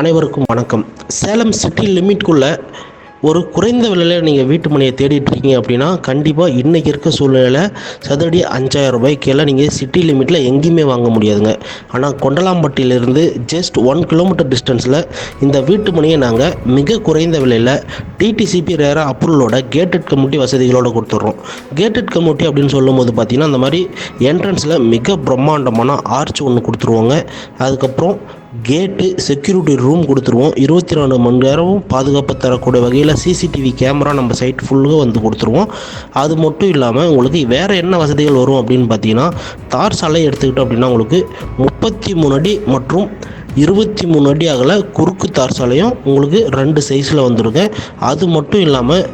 அனைவருக்கும் வணக்கம். சேலம் சிட்டி லிமிட்குள்ளே ஒரு குறைந்த விலையில் நீங்கள் வீட்டு மனையை தேடிட்டு இருக்கீங்க அப்படின்னா கண்டிப்பாக இன்றைக்கி இருக்க சூழ்நிலையில் சதுரடி அஞ்சாயிரம் ரூபாய்க்கெல்லாம் நீங்கள் சிட்டி லிமிட்டில் எங்கேயுமே வாங்க முடியாதுங்க. ஆனால் கொண்டலாம்பட்டியிலிருந்து ஜஸ்ட் ஒன் கிலோமீட்டர் டிஸ்டன்ஸில் இந்த வீட்டு மனையை நாங்கள் மிக குறைந்த விலையில் டிடிசிபி ரேரா அப்ரூவலோட கேட்டட் கமிட்டி வசதிகளோடு கொடுத்துட்றோம். கேட்டட் கம்யூனிட்டி அப்படின்னு சொல்லும்போது பார்த்திங்கன்னா அந்த மாதிரி என்ட்ரன்ஸில் மிக பிரம்மாண்டமான ஆர்ச் ஒன்று கொடுத்துருவோங்க. அதுக்கப்புறம் கேட்டு செக்யூரிட்டி ரூம் கொடுத்துருவோம். இருபத்தி நாலு மணி நேரமும் பாதுகாப்பு தரக்கூடிய வகையில் சிசிடிவி கேமரா நம்ம சைட் ஃபுல்லாக வந்து கொடுத்துருவோம். அது மட்டும் இல்லாமல் உங்களுக்கு வேறு என்ன வசதிகள் வரும் அப்படின்னு பார்த்தீங்கன்னா தார் சாலை எடுத்துக்கிட்டோம் அப்படின்னா உங்களுக்கு முப்பத்தி மூணு அடி மற்றும் இருபத்தி மூணு அடி அகல குறுக்கு தார் சாலையும் உங்களுக்கு ரெண்டு சைஸில் வந்துடுங்க அது மட்டும் இல்லாமல்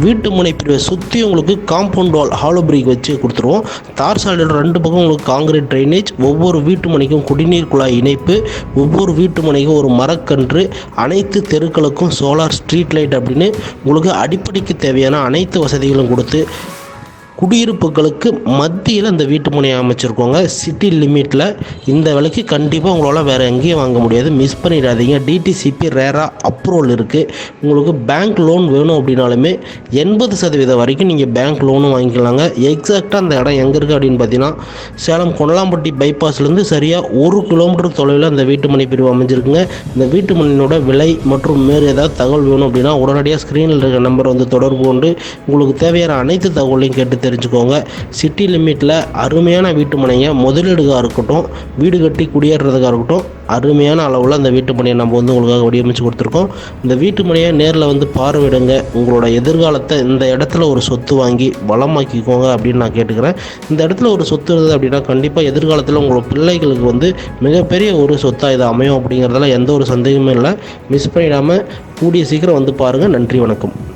வீட்டு முனை பிரிவை சுற்றி உங்களுக்கு காம்பவுண்ட் வால் ஹாலோ பிரிக் வச்சு கொடுத்துருவோம். தார் சாலையோட ரெண்டு பக்கம் உங்களுக்கு காங்கிரீட் ட்ரைனேஜ் ஒவ்வொரு வீட்டு மனைக்கும் குடிநீர் குழாய் இணைப்பு ஒவ்வொரு வீட்டு மனைக்கும் ஒரு மரக்கன்று அனைத்து தெருக்களுக்கும் சோலார் ஸ்ட்ரீட் லைட் அப்படின்னு உங்களுக்கு அடிப்படைக்கு தேவையான அனைத்து வசதிகளும் கொடுத்து குடியிருப்புகளுக்கு மத்தியில் இந்த வீட்டு முனையை அமைச்சிருக்கோங்க. சிட்டி லிமிட்டில் இந்த விலைக்கு கண்டிப்பாக உங்களால் வேறு எங்கேயும் வாங்க முடியாது. மிஸ் பண்ணிடாதீங்க. டிடிசிபி ரேராக அப்ரூவல் இருக்குது உங்களுக்கு பேங்க் லோன் வேணும் அப்படின்னாலுமே எண்பது சதவீதம் வரைக்கும் நீங்கள் பேங்க் லோனும் வாங்கிக்கலாங்க. எக்ஸாக்டாக அந்த இடம் எங்கே இருக்குது அப்படின்னு பார்த்தீங்கன்னா சேலம் கொண்டலாம்பட்டி பைபாஸ்லேருந்து சரியாக ஒரு கிலோமீட்டர் தொலைவில் அந்த வீட்டு மனை பிரிவு அமைஞ்சிருக்குங்க. இந்த வீட்டு மனையினோட விலை மற்றும் வேறு ஏதாவது தகவல் வேணும் அப்படின்னா உடனடியாக ஸ்க்ரீனில் இருக்கிற நம்பர் வந்து தொடர்பு கொண்டு உங்களுக்கு தேவையான அனைத்து தகவலையும் கேட்டு தெரிஞ்சுக்கோங்க. சிட்டி லிமிட்டில் அருமையான வீட்டு மனைங்க. முதலீடுகாக இருக்கட்டும் வீடு கட்டி குடியேறதுக்காக இருக்கட்டும் அருமையான அளவில் அந்த வீட்டு மனையை நம்ம வந்து உங்களுக்காக வடிவமைச்சு கொடுத்துருக்கோம். இந்த வீட்டு மனையை நேரில் வந்து பார்வையிடுங்க. உங்களோட எதிர்காலத்தை இந்த இடத்துல ஒரு சொத்து வாங்கி வளமாக்கிக்கோங்க அப்படின்னு நான் கேட்டுக்கிறேன். இந்த இடத்துல ஒரு சொத்து இருந்தது அப்படின்னா கண்டிப்பாக எதிர்காலத்தில் உங்களோட பிள்ளைகளுக்கு வந்து மிகப்பெரிய ஒரு சொத்தாக இது அமையும் அப்படிங்கிறதுல எந்த ஒரு சந்தேகமும் இல்லை. மிஸ் பண்ணிடாமல் கூடிய சீக்கிரம் வந்து பாருங்கள் நன்றி வணக்கம்.